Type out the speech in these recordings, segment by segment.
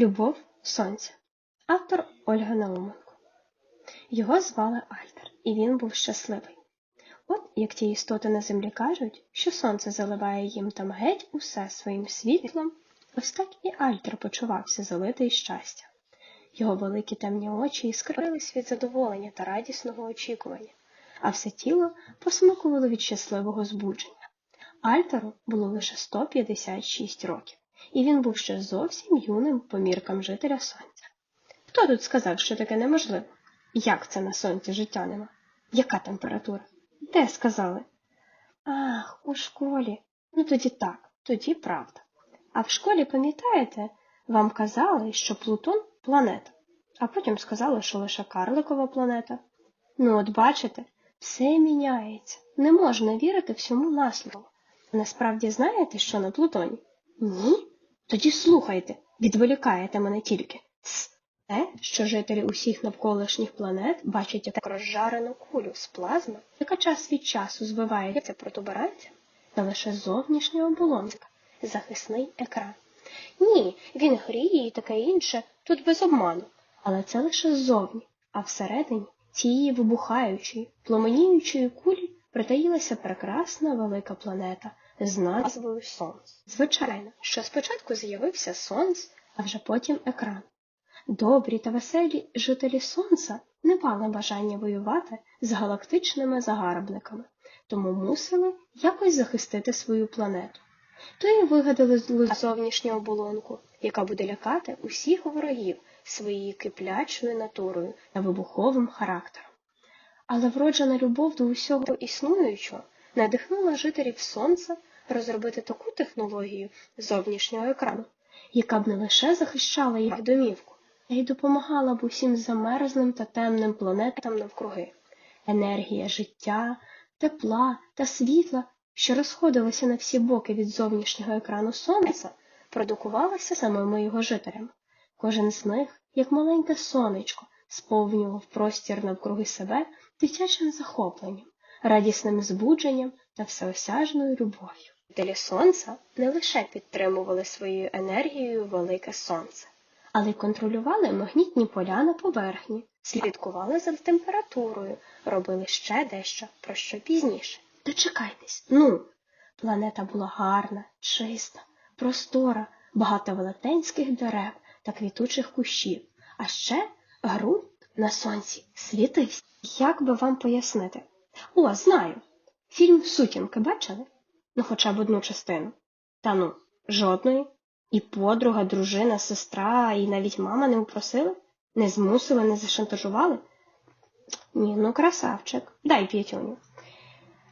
Любов Сонця. Автор Ольга Науменко. Його звали Альтер, і він був щасливий. От як ті істоти на землі кажуть, що сонце заливає їм там геть усе своїм світлом, ось так і Альтер почувався залитий щастя. Його великі темні очі іскрились від задоволення та радісного очікування, а все тіло посмикувало від щасливого збудження. Альтеру було лише 156 років, і він був ще зовсім юним по міркам жителя сонця. Хто тут сказав, що таке неможливо? Як це на сонці життя нема? Яка температура? Де сказали? Ах, у школі. Ну тоді так, тоді правда. А в школі, пам'ятаєте, вам казали, що Плутон планета, а потім сказали, що лише карликова планета. Ну, от бачите, все міняється. Не можна вірити всьому на слово. Насправді знаєте, що на Плутоні? Ні? Тоді слухайте, відволікаєте мене тільки. Те, що жителі усіх навколишніх планет бачать як розжарену кулю з плазми, яка час від часу збивається протуберанцям, це лише зовнішня оболонка, захисний екран. Ні, він гріє і таке інше, тут без обману. Але це лише ззовні, а всередині цієї вибухаючої, пломеніючої кулі притаїлася прекрасна велика планета з назвою Сонце. Звичайно, що спочатку з'явився Сонце, а вже потім екран. Добрі та веселі жителі Сонця не мали бажання воювати з галактичними загарбниками, тому мусили якось захистити свою планету. То й вигадали зовнішню оболонку, яка буде лякати усіх ворогів своєю киплячою натурою та вибуховим характером. Але вроджена любов до усього існуючого надихнула жителів Сонця розробити таку технологію зовнішнього екрану, яка б не лише захищала їх домівку, а й допомагала б усім замерзлим та темним планетам навкруги. Енергія життя, тепла та світла, що розходилися на всі боки від зовнішнього екрану сонця, продукувалася самими його жителями. Кожен з них, як маленьке сонечко, сповнював простір навкруги себе дитячим захопленням, радісним збудженням та всеосяжною любов'ю. Жителі сонця не лише підтримували своєю енергією велике сонце, але й контролювали магнітні поля на поверхні, слідкували за температурою, робили ще дещо, про що пізніше. Дочекайтесь, ну. Планета була гарна, чиста, простора, багато велетенських дерев та квітучих кущів, а ще ґрунт на сонці світився. Як би вам пояснити? О, знаю. Фільм Сутінки бачили? Ну, хоча б одну частину. Та ну, жодної. І подруга, дружина, сестра, і навіть мама не упросили? Не змусили, не зашантажували? Ні, ну красавчик, дай п'ятюню.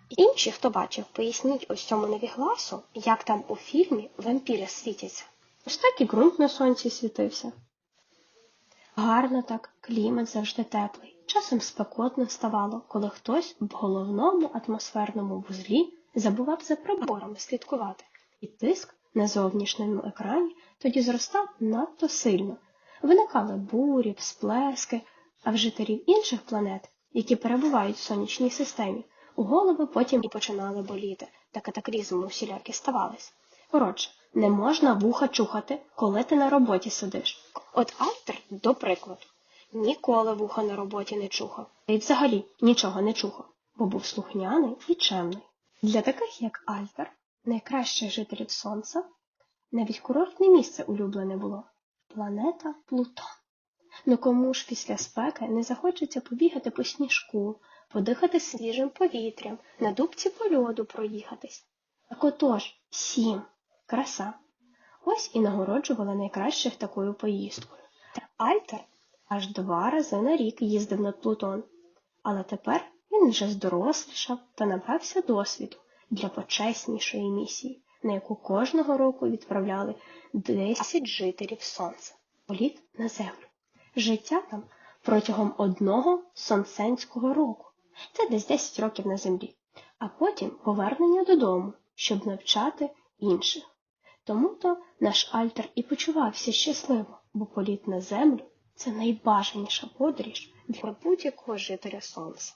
Інші, хто бачив, поясніть ось цьому невігласу, як там у фільмі вампіри світяться. Ось так і ґрунт на сонці світився. Гарно так, клімат завжди теплий. Часом спекотно ставало, коли хтось в головному атмосферному вузлі забував за приборами слідкувати, і тиск на зовнішньому екрані тоді зростав надто сильно. Виникали бурі, всплески, а в жителів інших планет, які перебувають в сонячній системі, у голови потім і починали боліти, та катаклізми усілякі ставались. Коротше, не можна вуха чухати, коли ти на роботі сидиш. От Альтер, до прикладу, ніколи вуха на роботі не чухав, та й взагалі нічого не чухав, бо був слухняний і чемний. Для таких, як Альтер, найкращих жителів Сонця, навіть курортне місце улюблене було планета Плутон. Ну кому ж після спеки не захочеться побігати по сніжку, подихати свіжим повітрям, на дубці по льоду проїхатись. Так отож, всім, краса. Ось і нагороджували найкращих такою поїздкою. Та Альтер аж два рази на рік їздив над Плутон, але тепер він вже здорослішав та набрався досвіду для почеснішої місії, на яку кожного року відправляли 10 жителів Сонця, політ на землю. Життя там протягом одного сонценського року. Це десь 10 років на землі, а потім повернення додому, щоб навчати інших. Тому то наш Альтер і почувався щасливо, бо політ на землю це найбажаніша подорож для будь-якого жителя сонця.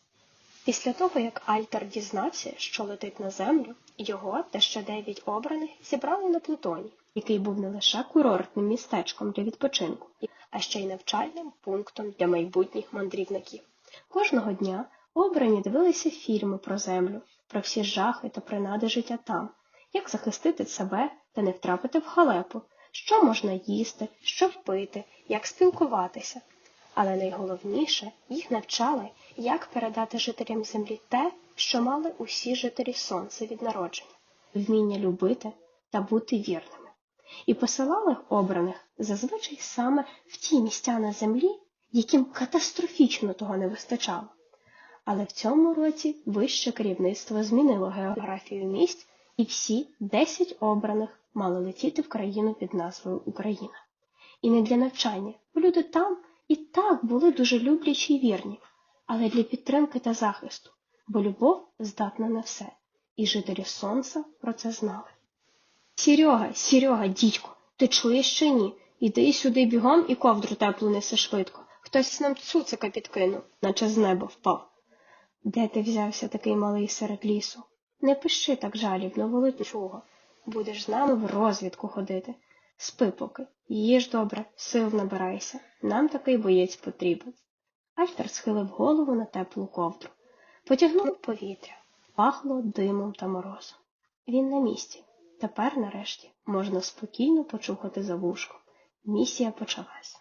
Після того, як Альтер дізнався, що летить на землю, його та ще дев'ять обраних зібрали на Плутоні який був не лише курортним містечком для відпочинку, а ще й навчальним пунктом для майбутніх мандрівників. Кожного дня обрані дивилися фільми про землю, про всі жахи та принади життя там, як захистити себе та не втрапити в халепу, що можна їсти, що впити, як спілкуватися. Але найголовніше їх навчали, як передати жителям землі те, що мали усі жителі сонця від народження вміння любити та бути вірними. І посилали обраних зазвичай саме в ті місця на землі, яким катастрофічно того не вистачало. Але в цьому році вище керівництво змінило географію місць, і всі 10 обраних мали летіти в країну під назвою Україна. І не для навчання, бо люди там і так були дуже люблячі й вірні, але для підтримки та захисту, бо любов здатна на все, і жителі сонця про це знали. Серега, Серега, дідько, ти чуєш чи ні? Іди сюди бігом і ковдру теплу неси швидко. Хтось нам цуцика підкинув, наче з неба впав. Де ти взявся такий малий серед лісу? Не пиши так жалібно, волочуго. Будеш з нами в розвідку ходити. Спи поки, їж добре, сил набирайся. Нам такий боєць потрібен. Альтер схилив голову на теплу ковдру, потягнув повітря, пахло димом та морозом. Він на місці. Тепер, нарешті, можна спокійно почухати за вушком. Місія почалась.